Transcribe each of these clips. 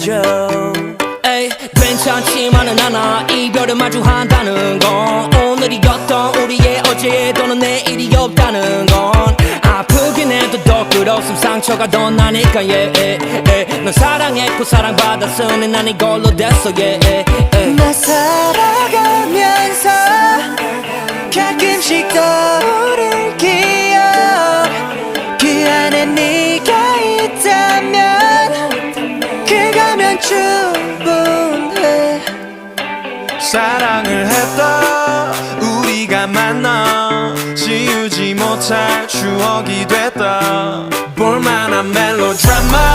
내리죠 에이 괜찮지만은 않아 이별을 마주한다는 건 오늘이었던 우리의 어제 또는 내일이 없다는 건 아프긴 해도 더 끌었음 상처가 더 나니까 yeah, yeah, yeah. 넌 사랑했고 사랑받았으니 난 이걸로 됐어 yeah, yeah, yeah. 나 살아가 사랑을 했다. 우리가 만나 지우지 못할 추억이 됐다. 볼만한 멜로드라마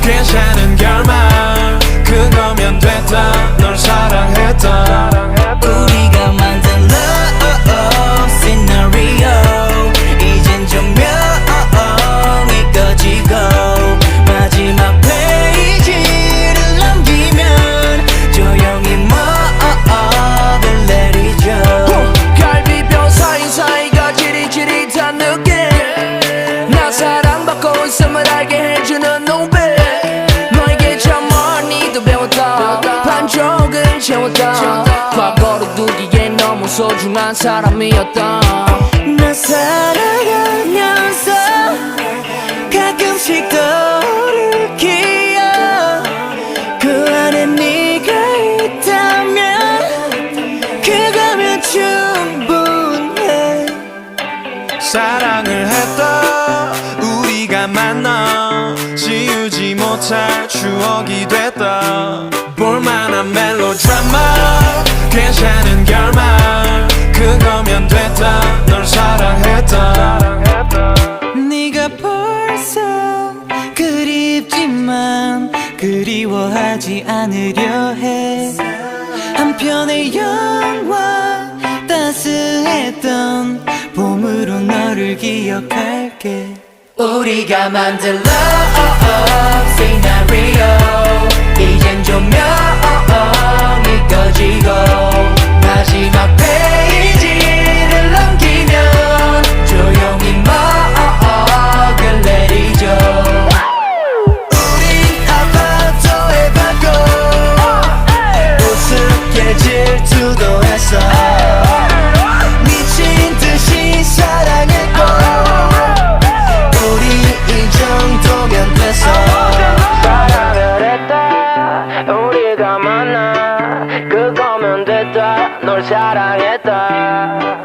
괜찮은 결말 그거면 됐다. 널 사랑 소중한 사람이었다 나 살아가면서 가끔씩 떠오를 기억. 그 안에 네가 있다면 그거면 충분해. 사랑을 했다. 우리가 만나 지우지 못할 추억이 됐다. 볼만한 멜로드라마 괜찮은 그리워하지 않으려 해. 한편의 영화 따스했던 봄으로 너를 기억할게. 우리가 만든 love 우리가 만나? 그거면 됐다. 널 사랑했다.